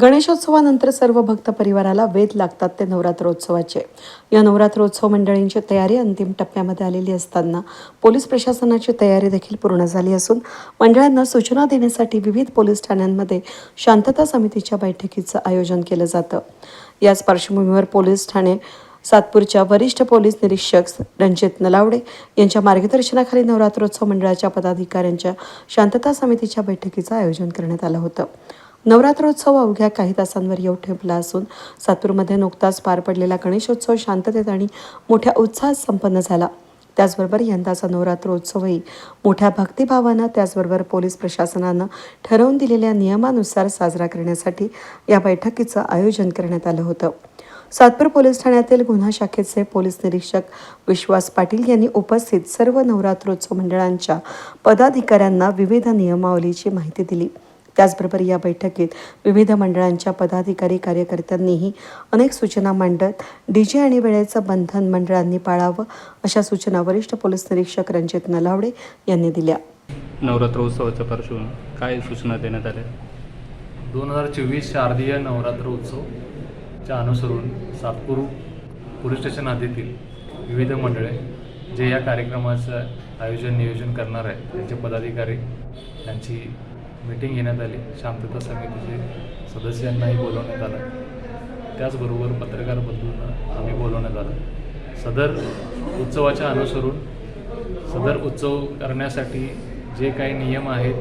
गणेशोत्सवानंतर सर्व भक्त परिवाराला वेध लागतात ते नवरात्रोत्सवाचे. या नवरात्रोत्सव मंडळींची तयारी अंतिम टप्प्यामध्ये आलेली असताना पोलीस प्रशासनाची तयारी देखील पूर्ण झाली असून मंडळांना सूचना देण्यासाठी विविध पोलीस ठाण्यांमध्ये शांतता समितीच्या बैठकीचं आयोजन केलं जातं. याच पार्श्वभूमीवर पोलीस ठाणे सातपूरच्या वरिष्ठ पोलीस निरीक्षक रणजित नलावडे यांच्या मार्गदर्शनाखाली नवरात्रोत्सव मंडळाच्या पदाधिकाऱ्यांच्या शांतता समितीच्या बैठकीचं आयोजन करण्यात आलं होतं. नवरात्रोत्सव अवघ्या काही तासांवर येऊ ठेपला असून सातूरमध्ये नुकताच पार पडलेला गणेशोत्सव शांततेत आणि मोठ्या उत्साहात संपन्न झाला. त्याचबरोबर यंदाचा नवरात्रोत्सवही मोठ्या भक्तिभावानं त्याचबरोबर पोलीस प्रशासनानं ठरवून दिलेल्या नियमानुसार साजरा करण्यासाठी या बैठकीचं आयोजन करण्यात आलं होतं. सातपूर पोलीस ठाण्यातील गुन्हा शाखेचे पोलीस निरीक्षक विश्वास पाटील यांनी उपस्थित सर्व नवरात्रोत्सव मंडळांच्या पदाधिकाऱ्यांना विविध नियमावलीची माहिती दिली. त्याचबरोबर या बैठकीत विविध मंडळांच्या पदाधिकारी कार्यकर्त्यांनीही अनेक सूचना मांडत डीजे आणि वेळेचं बंधन मंडळांनी पाळावं अशा सूचना वरिष्ठ पोलीस निरीक्षक रणजित नलावडे यांनी दिल्या. नवरात्रोत्सवाच्या पार्श्वभूमी काय सूचना देण्यात आल्या? दोन हजार चोवीस शारदीय नवरात्र उत्सवच्या अनुसरून सातपूर पोलीस स्टेशन हद्दीतील विविध मंडळे जे या कार्यक्रमाचं आयोजन नियोजन करणार आहेत त्यांचे पदाधिकारी यांची मीटिंग घेण्यात आली. शांतता समितीचे सदस्यांनाही बोलवण्यात आलं. त्याचबरोबर पत्रकार बंधूंना आम्ही बोलवण्यात आलं. सदर उत्सवाच्या अनुसरून सदर उत्सव करण्यासाठी जे काही नियम आहेत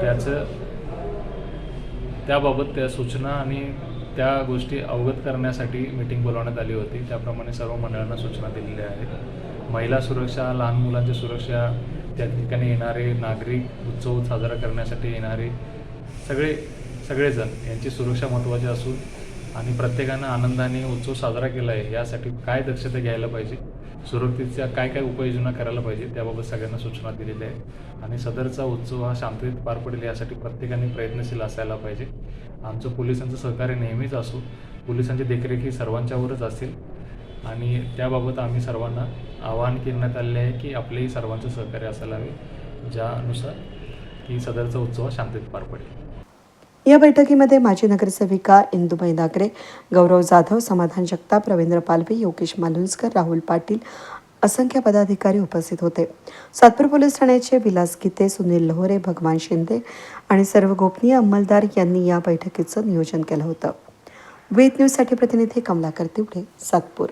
त्याचं त्याबाबत त्या सूचना आणि त्या गोष्टी अवगत करण्यासाठी मीटिंग बोलावण्यात आली होती. त्याप्रमाणे सर्व मंडळांना सूचना दिलेल्या आहेत. महिला सुरक्षा लहान मुलांची सुरक्षा त्या ठिकाणी येणारे नागरिक उत्सव साजरा करण्यासाठी येणारे सगळे सगळेजण यांची सुरक्षा महत्त्वाची असून आणि प्रत्येकानं आनंदाने उत्सव साजरा केला आहे यासाठी काय दक्षता घ्यायला पाहिजे? सुरक्षेच्या काय काय उपाययोजना करायला पाहिजे? त्याबाबत सगळ्यांना सूचना दिलेल्या आहेत आणि सदरचा उत्सव हा शांततेत पार पडेल यासाठी प्रत्येकाने प्रयत्नशील असायला पाहिजे. आमचं पोलिसांचं सहकार्य नेहमीच असो. पोलिसांची देखरेख ही सर्वांच्यावरच असेल. आणि त्याबाबत आम्ही सर्वांना आवाहन करण्यात आले आहे की आपलेही सर्वांचं सहकार्य असायला हवे. ज्यानुसार की सदरचा उत्सव शांततेत पार पडेल. या बैठकीमध्ये माजी नगरसेविका इंदुबाई दाकरे गौरव जाधव समाधान जगताप रवींद्र पालवे योगेश मालुंजकर राहुल पाटील असंख्य पदाधिकारी उपस्थित होते. सातपूर पोलीस ठाण्याचे विलास गीते सुनील लोहरे भगवान शिंदे आणि सर्व गोपनीय अंमलदार यांनी या बैठकीचं नियोजन केलं होतं. वेद न्यूजसाठी प्रतिनिधी कमलाकर तिवडे सातपूर.